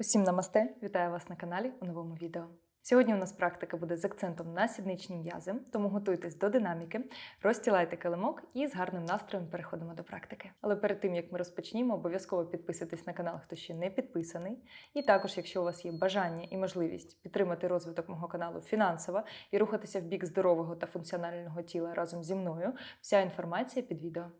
Усім намасте! Вітаю вас на каналі у новому відео. Сьогодні у нас практика буде з акцентом на сідничні м'язи, тому готуйтесь до динаміки, розстілайте килимок і з гарним настроєм переходимо до практики. Але перед тим як ми розпочнімо, обов'язково підписуйтесь на канал, хто ще не підписаний. І також, якщо у вас є бажання і можливість підтримати розвиток мого каналу фінансово і рухатися в бік здорового та функціонального тіла разом зі мною, вся інформація під відео.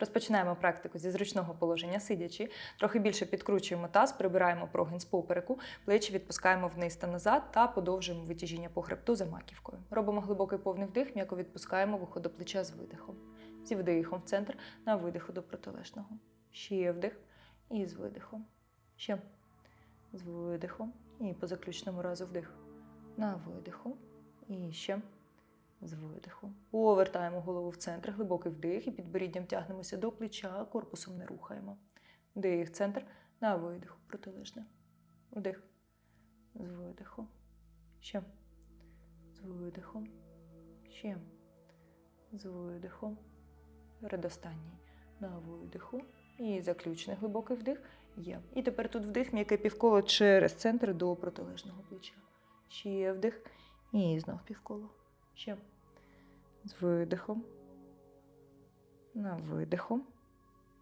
Розпочинаємо практику зі зручного положення сидячи. Трохи більше підкручуємо таз, прибираємо прогин з попереку, плечі відпускаємо вниз та назад та подовжуємо витяжіння по хребту за маківкою. Робимо глибокий повний вдих, м'яко відпускаємо вухо до плеча з видихом. Зі вдихом в центр на видиху до протилежного. Ще вдих і з видихом. Ще з видихом. І по заключному разу вдих. На видиху. І ще з видиху. Повертаємо голову в центр, глибокий вдих і підборіддям тягнемося до плеча, корпусом не рухаємо. Вдих, центр, на видиху, протилежне. Вдих. З видиху. Ще. З видихом. Ще. З видихом. Передостанній. На видиху. І заключний глибокий вдих. Є. І тепер тут вдих, м'яке півколо через центр до протилежного плеча. Ще вдих. І знов півколо. Ще. З видихом. На видихом.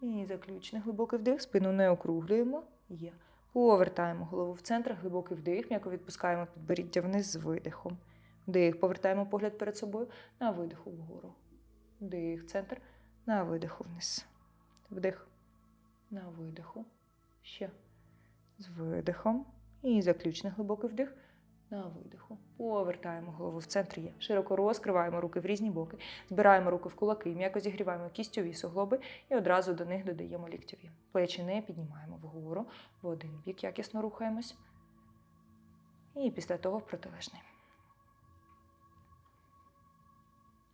І заключний глибокий вдих. Спину не округлюємо. Є. Повертаємо голову в центр, глибокий вдих, м'яко відпускаємо підборіддя вниз з видихом. Вдих. Повертаємо погляд перед собою на видиху вгору. Вдих, центр, на видиху вниз. Вдих. На видиху. Ще. З видихом. І заключний глибокий вдих. На видиху. Повертаємо голову в центр є. Широко розкриваємо руки в різні боки. Збираємо руки в кулаки, м'яко зігріваємо кістьові суглоби і одразу до них додаємо ліктьові. Плечі не піднімаємо вгору, в один бік якісно рухаємось. І після того в протилежний.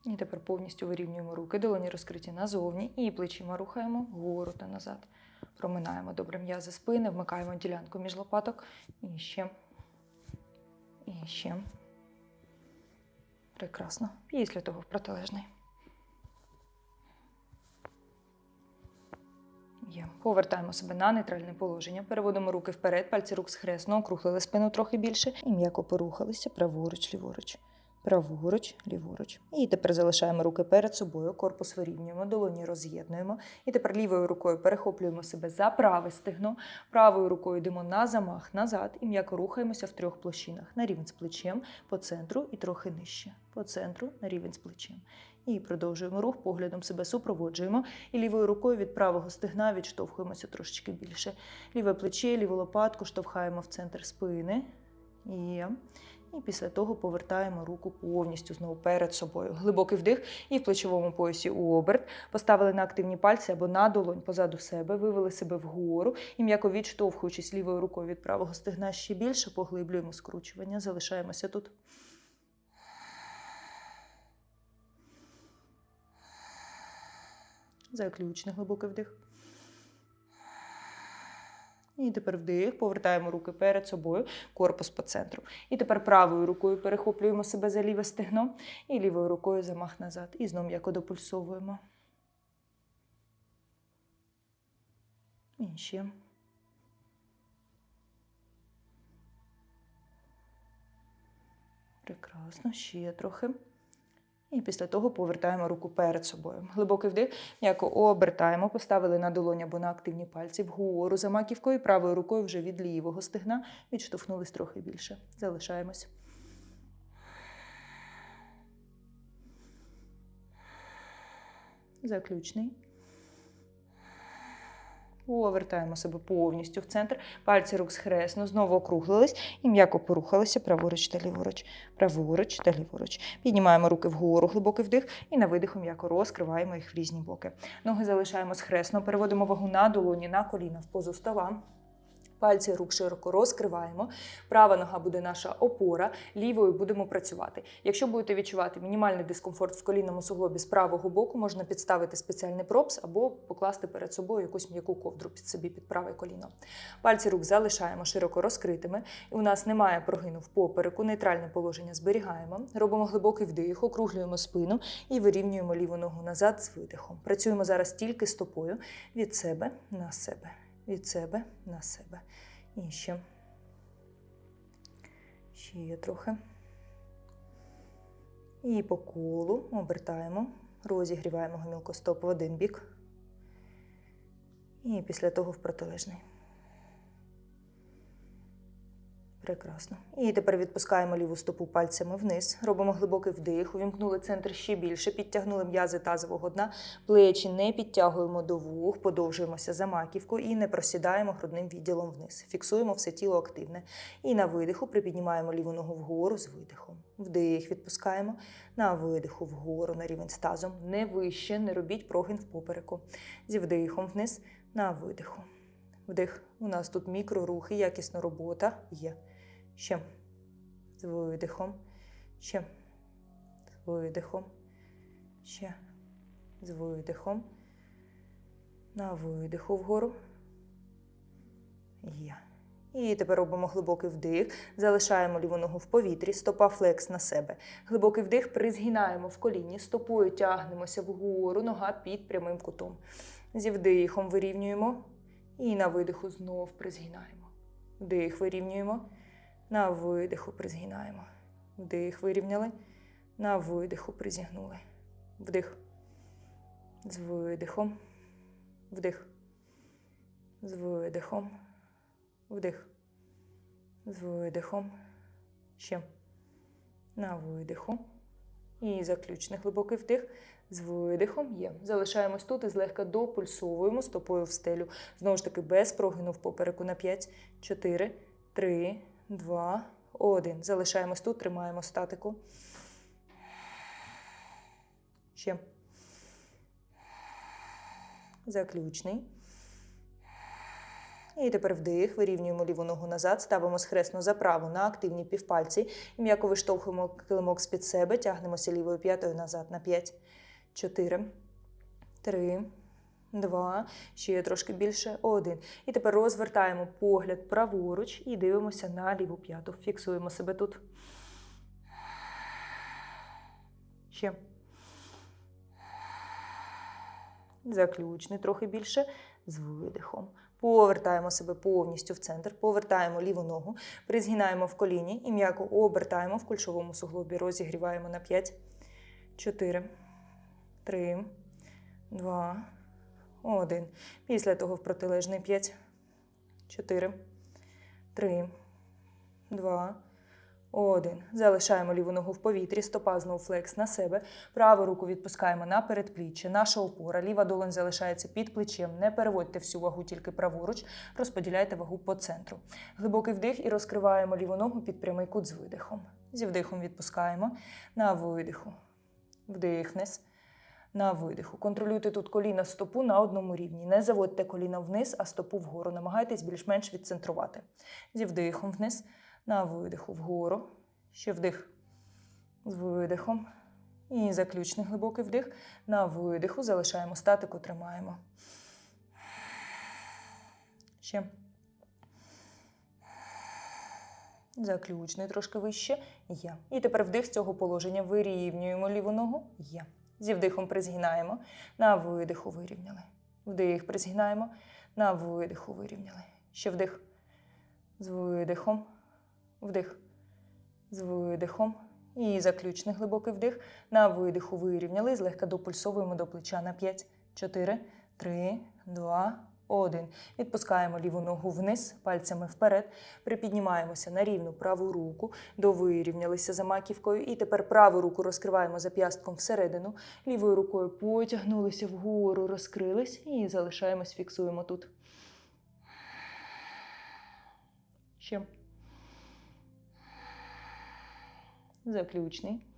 І тепер повністю вирівнюємо руки, долоні розкриті назовні і плечима рухаємо вгору та назад. Проминаємо добре м'язи спини, вмикаємо ділянку між лопаток. І ще. І ще. Прекрасно. Після того в протилежний. Повертаємо себе на нейтральне положення. Переводимо руки вперед, пальці рук схресно, округлили спину трохи більше і м'яко порухалися праворуч, ліворуч. Праворуч, ліворуч. І тепер залишаємо руки перед собою, корпус вирівнюємо, долоні роз'єднуємо. І тепер лівою рукою перехоплюємо себе за праве стегно, правою рукою йдемо на замах назад і м'яко рухаємося в трьох площинах на рівень з плечем, по центру і трохи нижче. По центру на рівень з плечем. І продовжуємо рух, поглядом себе супроводжуємо. І лівою рукою від правого стегна відштовхуємося трошечки більше. Ліве плече, ліву лопатку штовхаємо в центр спини. І після того повертаємо руку повністю знову перед собою. Глибокий вдих і в плечовому поясі оберт. Поставили на активні пальці або на долонь позаду себе, вивели себе вгору і м'яко відштовхуючись лівою рукою від правого стегна ще більше, поглиблюємо скручування. Залишаємося тут. Заключний глибокий вдих. І тепер вдих, повертаємо руки перед собою, корпус по центру. І тепер правою рукою перехоплюємо себе за ліве стегно і лівою рукою замах назад. І знову м'яко допульсовуємо. І. Прекрасно, ще трохи. І після того повертаємо руку перед собою. Глибокий вдих, м'яко обертаємо, поставили на долоні або на активні пальці вгору за маківкою, правою рукою вже від лівого стегна відштовхнулись трохи більше. Залишаємось. Заключний. Повертаємо себе повністю в центр. Пальці рук схресно, знову округлились і м'яко порухалися праворуч та ліворуч. Праворуч та ліворуч. Піднімаємо руки вгору, глибокий вдих, і на видиху м'яко розкриваємо їх в різні боки. Ноги залишаємо схресно, переводимо вагу на долоні, на коліна в позу стола. Пальці рук широко розкриваємо. Права нога буде наша опора, лівою будемо працювати. Якщо будете відчувати мінімальний дискомфорт в колінному суглобі з правого боку, можна підставити спеціальний пропс або покласти перед собою якусь м'яку ковдру під собі під праве коліно. Пальці рук залишаємо широко розкритими. І у нас немає прогину в попереку, нейтральне положення зберігаємо. Робимо глибокий вдих, округлюємо спину і вирівнюємо ліву ногу назад з видихом. Працюємо зараз тільки стопою від себе на себе, від себе на себе. І ще. Ще трохи. І по колу обертаємо, розігріваємо гомілкостоп в один бік. І після того в протилежний. Прекрасно. І тепер відпускаємо ліву стопу пальцями вниз. Робимо глибокий вдих, увімкнули центр ще більше, підтягнули м'язи тазового дна, плечі не підтягуємо до вух, подовжуємося за маківкою і не просідаємо грудним відділом вниз. Фіксуємо все тіло активне. І на видиху припіднімаємо ліву ногу вгору з видихом. Вдих, відпускаємо. На видиху вгору на рівень з тазом. Не вище, не робіть прогин в попереку. Зі вдихом вниз на видиху. Вдих. У нас тут мікрорухи, якісна робота є. Ще. З видихом. Ще. З видихом. Ще. З видихом. На видиху вгору. Є. І тепер робимо глибокий вдих. Залишаємо ліву ногу в повітрі, стопа флекс на себе. Глибокий вдих, призгинаємо в коліні, стопою тягнемося вгору, нога під прямим кутом. Зі вдихом вирівнюємо. І на видиху знов призгинаємо. Вдих вирівнюємо. На видиху призгинаємо. Вдих вирівняли. На видиху призігнули. Вдих. З видихом. Вдих. З видихом. Вдих. З видихом. Ще. На видиху. І заключний глибокий вдих. З видихом є. Залишаємось тут і злегка допульсовуємо стопою в стелю. Знову ж таки, без прогину в попереку на 5, 4, 3, 2, 1. Залишаємось тут, тримаємо статику. Ще. Заключний. І тепер вдих, вирівнюємо ліву ногу назад, ставимо схресно за праву на активні півпальці. М'яко виштовхуємо килимок з-під себе, тягнемося лівою п'ятою назад на 5, 4, 3, 2, ще трошки більше, 1. І тепер розвертаємо погляд праворуч і дивимося на ліву п'яту. Фіксуємо себе тут. Ще. Заключний трохи більше з видихом. Повертаємо себе повністю в центр, повертаємо ліву ногу, призгинаємо в коліні і м'яко обертаємо в кульшовому суглобі. Розігріваємо на 5, 4, 3, 2, 1. Після того в протилежний 5, 4, 3, 2, один. Залишаємо ліву ногу в повітрі, стопа знову флекс на себе. Праву руку відпускаємо на передпліччя. Наша опора. Ліва долонь залишається під плечем. Не переводьте всю вагу тільки праворуч. Розподіляйте вагу по центру. Глибокий вдих і розкриваємо ліву ногу під прямий кут з видихом. Зі вдихом відпускаємо. На видиху. Вдих вниз. На видиху. Контролюйте тут коліна стопу на одному рівні. Не заводьте коліна вниз, а стопу вгору. Намагайтесь більш-менш відцентрувати. Зі вдихом вниз. На видиху вгору. Ще вдих. З видихом. І заключний глибокий вдих. На видиху залишаємо статику, тримаємо. Ще. Заключний трошки вище. Є. І тепер вдих з цього положення. Вирівнюємо ліву ногу. Є. Зі вдихом призгинаємо. На видиху вирівняли. Вдих призгинаємо. На видиху вирівняли. Ще вдих. З видихом. Вдих. З видихом. І заключний глибокий вдих. На видиху вирівняли. Злегка допульсовуємо до плеча на 5, 4, 3, 2, 1. Відпускаємо ліву ногу вниз, пальцями вперед. Припіднімаємося на рівну праву руку. Довирівнялися за маківкою. І тепер праву руку розкриваємо зап'ястком всередину. Лівою рукою потягнулися вгору, розкрились і залишаємось, фіксуємо тут. Ще. Заключний.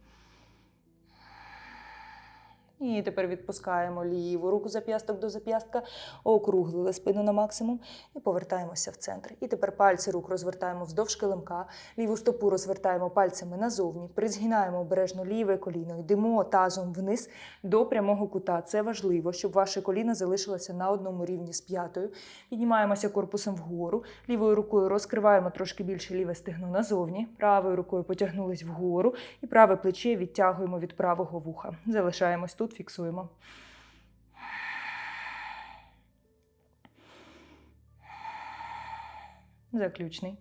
І тепер відпускаємо ліву руку зап'ясток до зап'ястка, округлили спину на максимум і повертаємося в центр. І тепер пальці рук розвертаємо вздовж килимка, ліву стопу розвертаємо пальцями назовні, призгинаємо обережно ліве коліно, йдемо тазом вниз до прямого кута. Це важливо, щоб ваше коліно залишилося на одному рівні з п'ятою. Піднімаємося корпусом вгору, лівою рукою розкриваємо трошки більше ліве стегно назовні, правою рукою потягнулись вгору і праве плече відтягуємо від правого вуха. Залишаємось тут, фіксуємо. Заключний.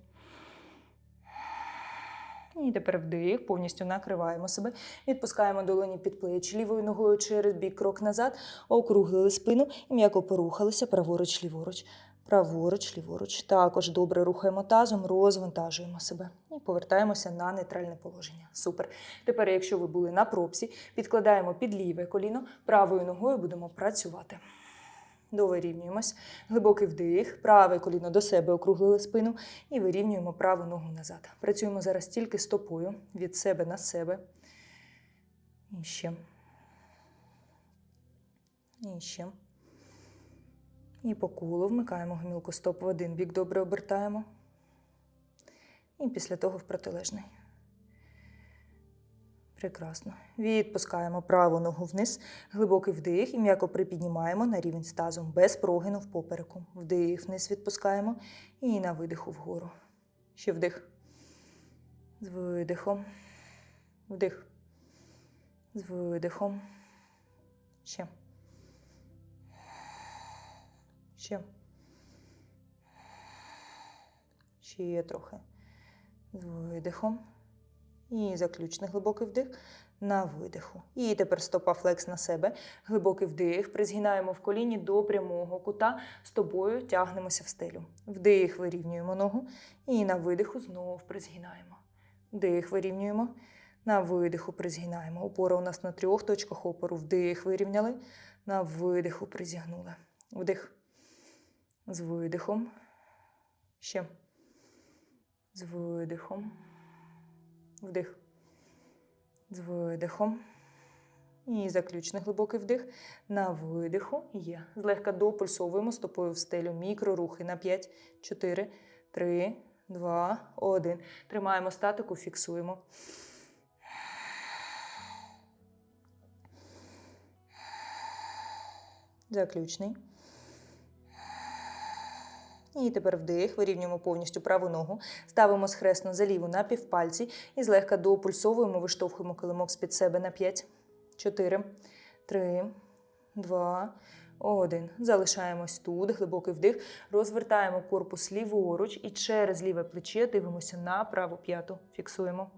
І тепер вдих, повністю накриваємо себе. Відпускаємо долоні під плечі, лівою ногою через бік, крок назад, округлили спину і м'яко порухалися праворуч, ліворуч. Праворуч, ліворуч. Також добре рухаємо тазом, розвантажуємо себе і повертаємося на нейтральне положення. Супер. Тепер, якщо ви були на пробці, підкладаємо під ліве коліно, правою ногою будемо працювати. Довирівнюємось. Глибокий вдих, праве коліно до себе округлили спину і вирівнюємо праву ногу назад. Працюємо зараз тільки стопою від себе на себе. І ще. І ще. І по колу вмикаємо гомілку стоп в один бік, добре обертаємо. І після того в протилежний. Прекрасно. Відпускаємо праву ногу вниз, глибокий вдих і м'яко припіднімаємо на рівень з без прогину в попереку. Вдих вниз відпускаємо і на видиху вгору. Ще вдих. З видихом. Вдих. З видихом. Ще. Ще. Ще трохи. З видихом. І заключний глибокий вдих на видиху. І тепер стопа флекс на себе. Глибокий вдих. Призгинаємо в коліні до прямого кута. З тобою тягнемося в стелю. Вдих, вирівнюємо ногу. І на видиху знову призгинаємо. Вдих, вирівнюємо. На видиху призгинаємо. Опора у нас на трьох точках опору. Вдих, вирівняли. На видиху призігнули. Вдих. З видихом. Ще. З видихом. Вдих. З видихом. І заключний глибокий вдих. На видиху є. Злегка допульсовуємо стопою в стелю. Мікрорухи на 5, 4, 3, 2, 1. Тримаємо статику, фіксуємо. Заключний. І тепер вдих, вирівнюємо повністю праву ногу, ставимо схресно за ліву на півпальці і злегка допульсовуємо, виштовхуємо килимок з-під себе на 5, 4, 3, 2, 1. Залишаємось тут, глибокий вдих, розвертаємо корпус ліворуч і через ліве плече дивимося на праву п'яту. Фіксуємо.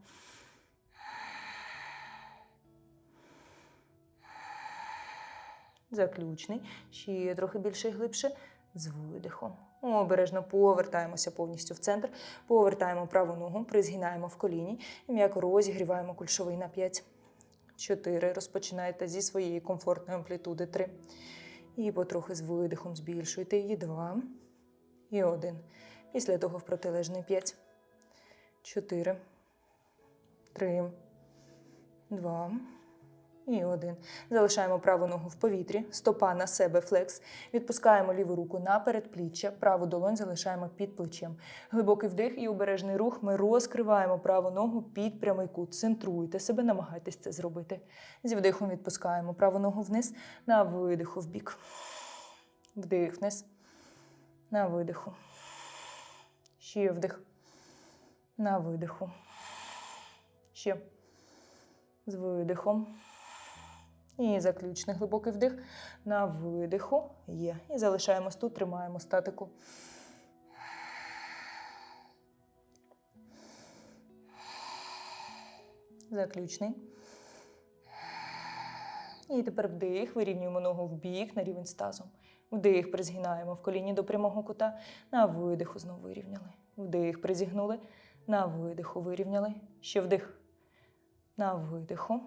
Заключний. Ще трохи більше і глибше. З видихом. Обережно повертаємося повністю в центр, повертаємо праву ногу, призгинаємо в коліні і м'яко розігріваємо кульшовий на 5. 4. Розпочинаєте зі своєї комфортної амплітуди 3. І потрохи з видихом збільшуйте її 2 і 1. Після того в протилежний 5. 4. 3. 2. І один. Залишаємо праву ногу в повітрі, стопа на себе флекс. Відпускаємо ліву руку на передпліччя, праву долонь залишаємо під плечем. Глибокий вдих і обережний рух. Ми розкриваємо праву ногу під прямий кут. Центруйте себе, намагайтесь це зробити. Зі вдихом відпускаємо праву ногу вниз, на видиху в бік. Вдих вниз. На видиху. Ще вдих. На видиху. Ще. З видихом. І заключний глибокий вдих на видиху є. І залишаємось тут, тримаємо статику. Заключний. І тепер вдих, вирівнюємо ногу в бік на рівень з тазом. Вдих, призгинаємо в коліні до прямого кута. На видиху знову вирівняли. Вдих, призігнули. На видиху вирівняли. Ще вдих. На видиху.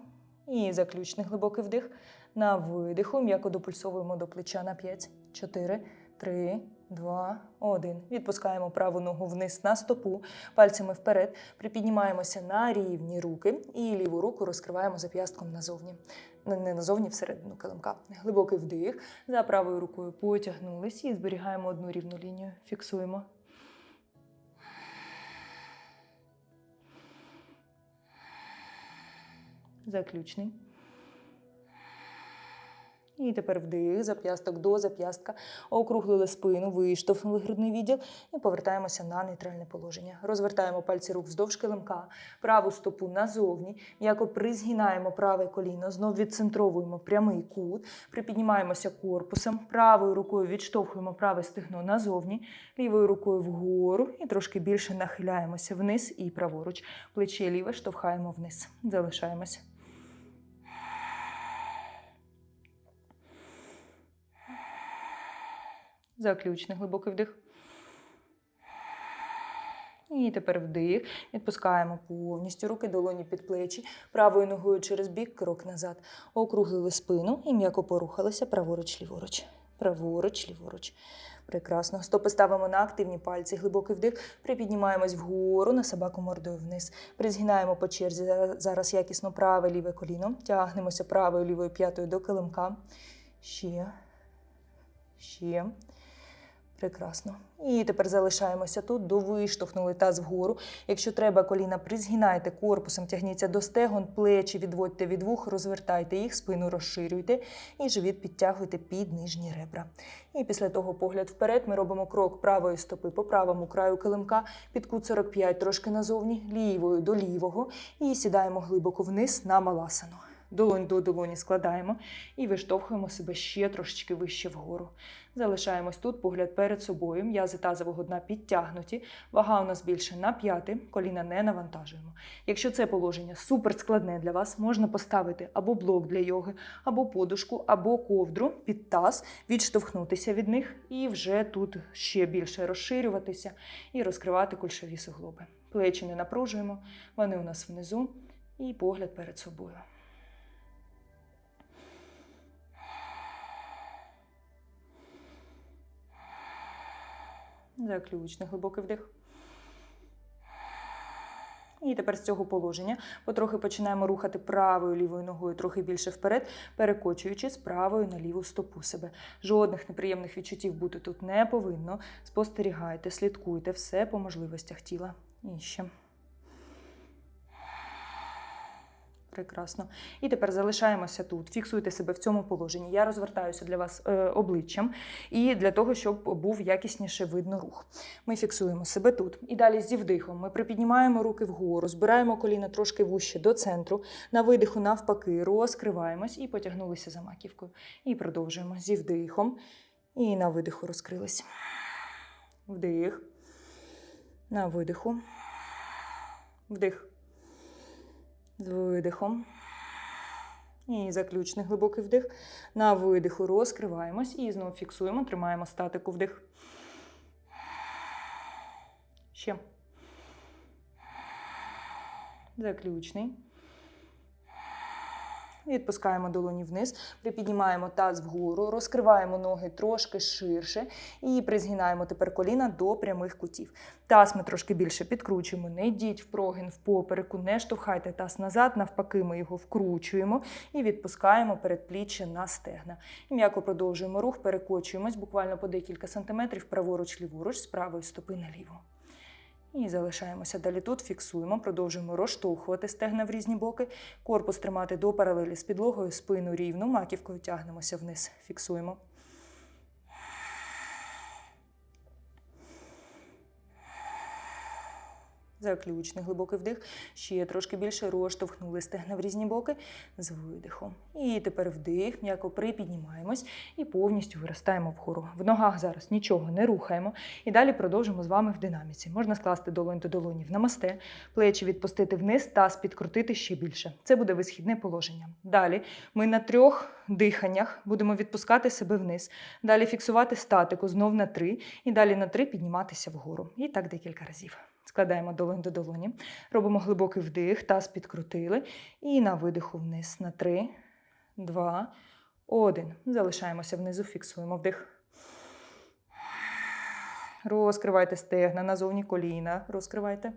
І заключний глибокий вдих. На видиху. М'яко допульсовуємо до плеча на 5, 4, 3, два, один. Відпускаємо праву ногу вниз на стопу, пальцями вперед. Припіднімаємося на рівні руки і ліву руку розкриваємо зап'ястком назовні. Не назовні, всередину килимка. Глибокий вдих. За правою рукою потягнулись і зберігаємо одну рівну лінію. Фіксуємо. Заключний. І тепер вдих, зап'ясток до зап'ястка, округлили спину, виштовхнули грудний відділ і повертаємося на нейтральне положення. Розвертаємо пальці рук вздовж килимка, праву стопу назовні, м'яко призгинаємо праве коліно, знов відцентровуємо прямий кут, припіднімаємося корпусом, правою рукою відштовхуємо праве стегно назовні, лівою рукою вгору і трошки більше нахиляємося вниз і праворуч. Плече ліве штовхаємо вниз. Залишаємося. Заключний глибокий вдих. І тепер вдих. Відпускаємо повністю руки, долоні під плечі, правою ногою через бік, крок назад. Округлили спину і м'яко порухалися праворуч, ліворуч. Праворуч, ліворуч. Прекрасно. Стопи ставимо на активні пальці, глибокий вдих. Припіднімаємось вгору на собаку мордою вниз. Призгинаємо по черзі. Зараз якісно праве ліве коліно. Тягнемося правою лівою п'ятою до килимка. Ще. Ще. Прекрасно. І тепер залишаємося тут, довиштовхнули таз вгору. Якщо треба, коліна призгинайте корпусом, тягніться до стегон, плечі відводьте від вух, розвертайте їх, спину розширюйте і живіт підтягуйте під нижні ребра. І після того погляд вперед ми робимо крок правої стопи по правому краю килимка, під кут 45 трошки назовні, лівою до лівого. І сідаємо глибоко вниз на маласану. Долонь до долоні складаємо і виштовхуємо себе ще трошечки вище вгору. Залишаємось тут, погляд перед собою, м'язи тазового дна підтягнуті, вага у нас більше на п'яти, коліна не навантажуємо. Якщо це положення супер складне для вас, можна поставити або блок для йоги, або подушку, або ковдру під таз, відштовхнутися від них і вже тут ще більше розширюватися і розкривати кульшові суглоби. Плечі не напружуємо, вони у нас внизу, і погляд перед собою. Заключний глибокий вдих. І тепер з цього положення потрохи починаємо рухати правою лівою ногою трохи більше вперед, перекочуючи з правою на ліву стопу себе. Жодних неприємних відчуттів бути тут не повинно. Спостерігайте, слідкуйте все по можливостях тіла. І ще. Прекрасно. І тепер залишаємося тут. Фіксуйте себе в цьому положенні. Я розвертаюся для вас е, обличчям і для того, щоб був якісніше видно рух. Ми фіксуємо себе тут. І далі зі вдихом ми припіднімаємо руки вгору, збираємо коліна трошки вище до центру. На видиху, навпаки, розкриваємось і потягнулися за маківкою. І продовжуємо зі вдихом. І на видиху розкрились. Вдих. На видиху. Вдих. З видихом. І заключний глибокий вдих. На видиху розкриваємось і знову фіксуємо, тримаємо статику вдих. Ще. Заключний. Відпускаємо долоні вниз, припіднімаємо таз вгору, розкриваємо ноги трошки ширше і призгинаємо тепер коліна до прямих кутів. Таз ми трошки більше підкручуємо, не йдіть в прогин в попереку, не штовхайте таз назад, навпаки, ми його вкручуємо і відпускаємо передпліччя на стегна. І м'яко продовжуємо рух, перекочуємось буквально по декілька сантиметрів праворуч, ліворуч, з правої стопи наліво. І залишаємося далі тут, фіксуємо, продовжуємо розштовхувати стегна в різні боки, корпус тримати до паралелі з підлогою, спину рівну, маківкою тягнемося вниз, фіксуємо. Заключний глибокий вдих. Ще трошки більше розштовхнули стегна в різні боки з видихом. І тепер вдих, м'яко припіднімаємось і повністю виростаємо вгору. В ногах зараз нічого не рухаємо. І далі продовжимо з вами в динаміці. Можна скласти долонь до долоні в намасте, плечі відпустити вниз, таз підкрутити ще більше. Це буде висхідне положення. Далі ми на трьох диханнях будемо відпускати себе вниз. Далі фіксувати статику знов на три. І далі на три підніматися вгору. І так декілька разів. Складаємо долонь до долоні. Робимо глибокий вдих, таз підкрутили. І на видиху вниз. На три, два, один. Залишаємося внизу, фіксуємо вдих. Розкривайте стегна, назовні коліна. Розкривайте.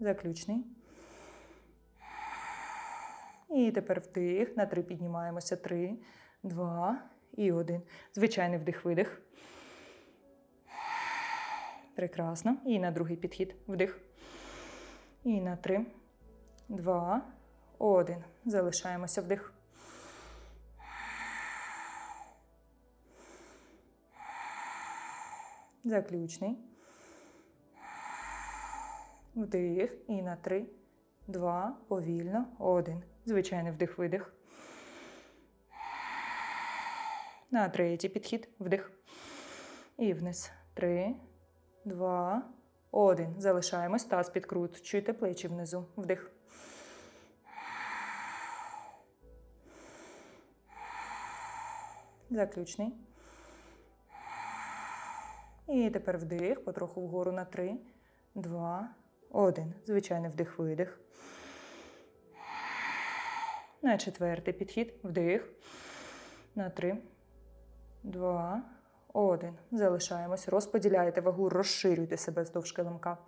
Заключний. І тепер вдих. На три піднімаємося. Три, два і один. Звичайний вдих-видих. Прекрасно. І на другий підхід. Вдих. І на три, два, один. Залишаємося вдих. Заключний. Вдих. І на три, два, повільно, один. Звичайний вдих-видих. На третій підхід. Вдих. І вниз. Три, два, один. Залишаємось. Таз підкручуйте плечі внизу. Вдих. Заключний. І тепер вдих, потроху вгору на три, два, один. Звичайний вдих-видих. На четвертий підхід. Вдих. На три, два, один. Залишаємось. Розподіляєте вагу, розширюйте себе вздовж килимка.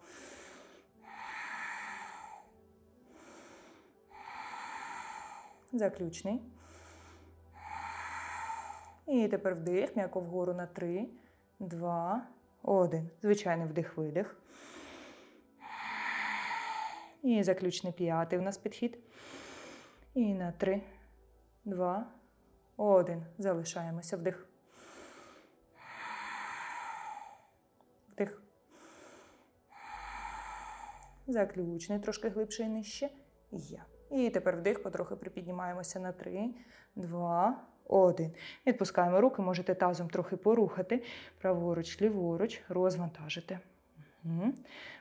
Заключний. І тепер вдих, м'яко вгору на три, два, один. Звичайний вдих-видих. І заключний п'ятий у нас підхід. І на три, два, один. Залишаємося. Вдих. Вдих. Заключний, трошки глибше і нижче. Є. І тепер вдих, потрохи припіднімаємося на три, два, один. Відпускаємо руки, можете тазом трохи порухати. Праворуч, ліворуч, розвантажити. Угу.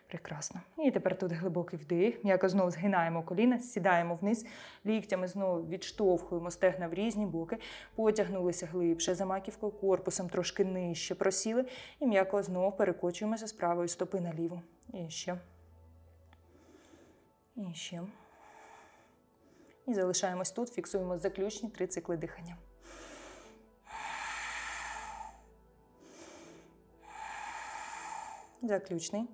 Прекрасно. І тепер тут глибокий вдих. М'яко знову згинаємо коліна, сідаємо вниз, ліктями знову відштовхуємо стегна в різні боки, потягнулися глибше за маківкою, корпусом трошки нижче просіли. І м'яко знову перекочуємося з правої стопи на ліву. І ще. І ще. І залишаємось тут, фіксуємо заключні три цикли дихання. Заключний.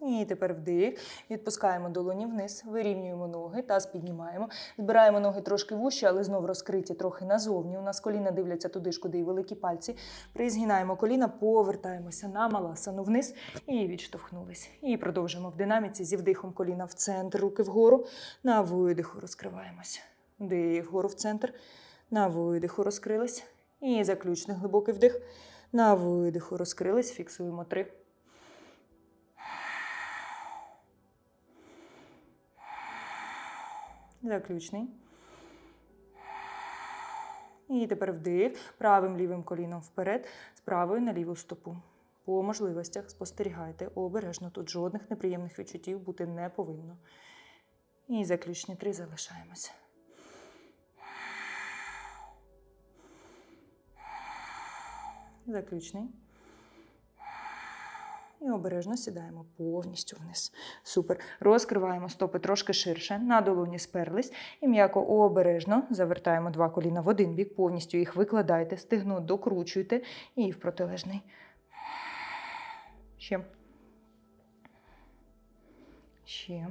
І тепер вдих. Відпускаємо долоні вниз, вирівнюємо ноги, таз піднімаємо. Збираємо ноги трошки вужче, але знов розкриті трохи назовні. У нас коліна дивляться туди ж, куди і великі пальці. Призгинаємо коліна, повертаємося на маласану вниз і відштовхнулись. І продовжуємо в динаміці зі вдихом коліна в центр, руки вгору. На видиху розкриваємось. Вдих вгору в центр. На видиху розкрились. І заключний глибокий вдих. На видиху розкрились. Фіксуємо три. Заключний. І тепер вдих. Правим лівим коліном вперед, з правою на ліву стопу. По можливостях спостерігайте обережно. Тут жодних неприємних відчуттів бути не повинно. І заключні три залишаємося. Заключний. І обережно сідаємо повністю вниз. Супер. Розкриваємо стопи трошки ширше, на долоні сперлись. І м'яко обережно завертаємо два коліна в один бік, повністю їх викладайте, стигну докручуйте і в протилежний. Ще. Ще.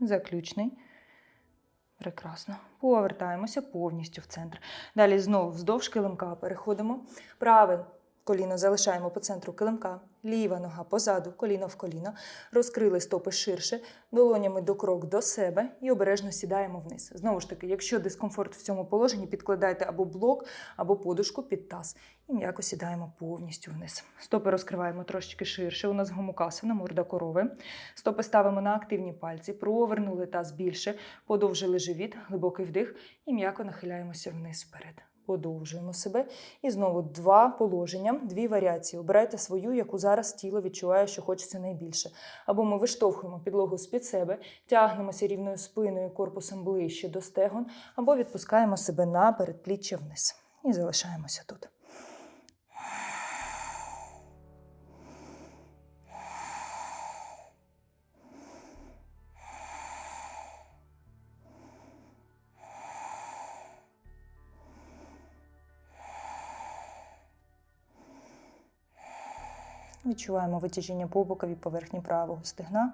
Заключний. Прекрасно. Повертаємося повністю в центр. Далі знову вздовж килимка переходимо. Праве коліно залишаємо по центру килимка. Ліва нога позаду, коліно в коліно. Розкрили стопи ширше, долонями до крок до себе і обережно сідаємо вниз. Знову ж таки, якщо дискомфорт в цьому положенні, підкладайте або блок, або подушку під таз. І м'яко сідаємо повністю вниз. Стопи розкриваємо трошечки ширше. У нас гомукасана, морда корови. Стопи ставимо на активні пальці, провернули таз більше, подовжили живіт, глибокий вдих і м'яко нахиляємося вниз вперед. Подовжуємо себе. І знову два положення, дві варіації. Обирайте свою, яку зараз тіло відчуває, що хочеться найбільше. Або ми виштовхуємо підлогу з-під себе, тягнемося рівною спиною, корпусом ближче до стегон, або відпускаємо себе на передпліччя вниз. І залишаємося тут. Відчуваємо витяжіння по боковій поверхні правого стегна.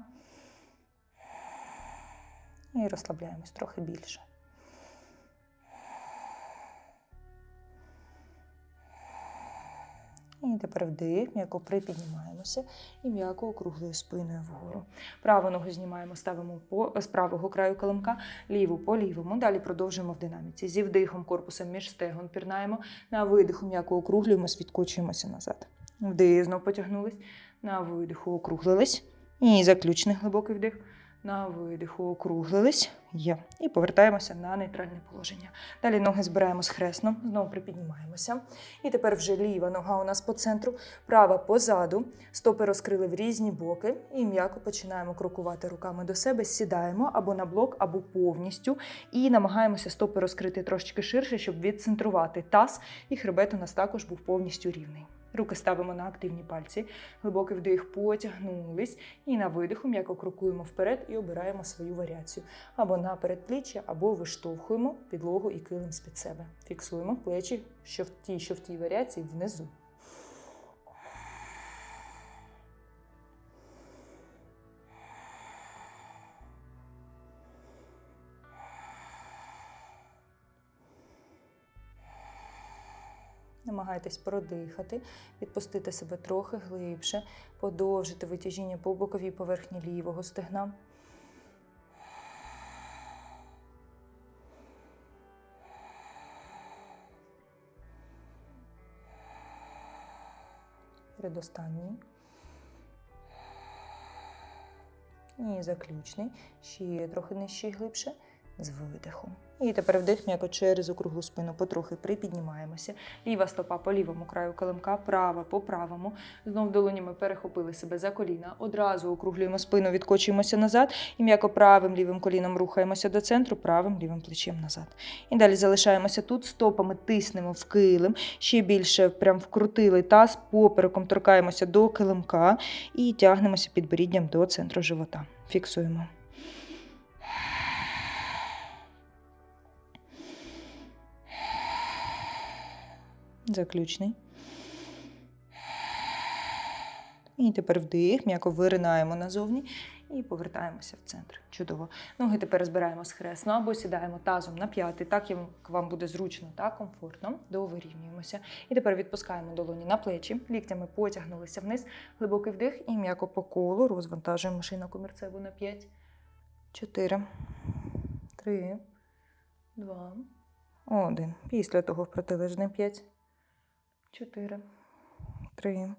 І розслабляємось трохи більше. І тепер вдих, м'яко припіднімаємося і м'яко округлою спиною вгору. Праву ногу знімаємо, ставимо по, з правого краю килимка, ліву по лівому. Далі продовжуємо в динаміці. Зі вдихом корпусом між стегон пірнаємо. На видиху м'яко округлюємось, відкочуємося назад. Вдих, знов потягнулись. На видиху округлились. І заключний глибокий вдих. На видиху округлились. Є. І повертаємося на нейтральне положення. Далі ноги збираємо з схресно, знову припіднімаємося. І тепер вже ліва нога у нас по центру, права позаду. Стопи розкрили в різні боки. І м'яко починаємо крокувати руками до себе, сідаємо або на блок, або повністю. І намагаємося стопи розкрити трошечки ширше, щоб відцентрувати таз, і хребет у нас також був повністю рівний. Руки ставимо на активні пальці, глибокий вдих, потягнулись. І на видиху м'яко крокуємо вперед і обираємо свою варіацію. Або на передпліччя, або виштовхуємо підлогу і килим з-під себе. Фіксуємо плечі, що в тій, що в тій варіації внизу. Намагайтесь продихати, відпустити себе трохи глибше, подовжити витяжіння по боковій поверхні лівого стегна. Передостанній. І заключний. Ще трохи нижче і глибше з видихом. І тепер вдих м'яко через округлу спину потрохи припіднімаємося. Ліва стопа по лівому краю килимка, права по правому. Знов долонями перехопили себе за коліна. Одразу округлюємо спину, відкочуємося назад і м'яко правим лівим коліном рухаємося до центру, правим лівим плечем назад. І далі залишаємося тут, стопами тиснемо в килим, ще більше прям вкрутили таз, попереком торкаємося до килимка і тягнемося підборіддям до центру живота. Фіксуємо. Заключний. І тепер вдих, м'яко виринаємо назовні і повертаємося в центр. Чудово. Ноги тепер збираємо схресно або сідаємо тазом на п'ятий, так як вам буде зручно та комфортно. Довирівнюємося. І тепер відпускаємо долоні на плечі, ліктями потягнулися вниз, глибокий вдих і м'яко по колу розвантажуємо шийну комірцеву на 5, 4, 3, 2, 1. Після того в протилежний 5. Чотири, три,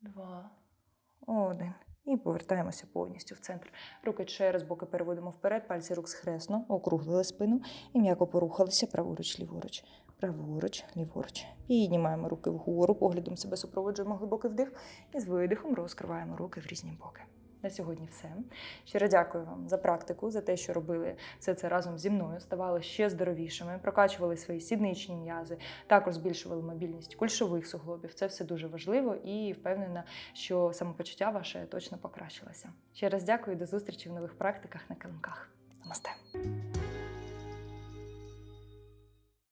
два, один. І повертаємося повністю в центр. Руки через боки переводимо вперед, пальці рук схресно, округлили спину і м'яко порухалися праворуч, ліворуч, праворуч, ліворуч. Піднімаємо руки вгору, поглядом себе супроводжуємо глибокий вдих і з видихом розкриваємо руки в різні боки. На сьогодні все. Щиро дякую вам за практику, за те, що робили все це разом зі мною, ставали ще здоровішими, прокачували свої сідничні м'язи, також збільшували мобільність кульшових суглобів. Це все дуже важливо і впевнена, що самопочуття ваше точно покращилося. Ще раз дякую до зустрічі в нових практиках на килимках. Намасте!